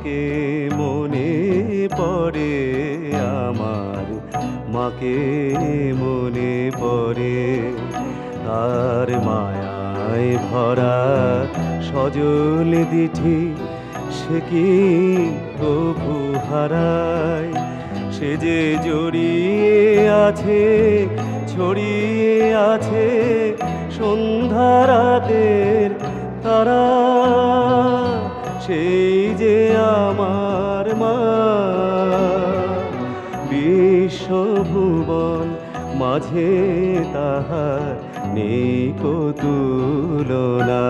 মাকে মনে পড়ে, আমার মাকে মনে পড়ে। তার মায়ায় ভরা সজল দিঠি, সে কি প্রভু হারায়? সে যে জড়িয়ে আছে, ছড়িয়ে আছে, সন্ধ্যা রাতের সেই যে আমার মা। বিশ্বভুবন মাঝে তাহার নেই তুলনা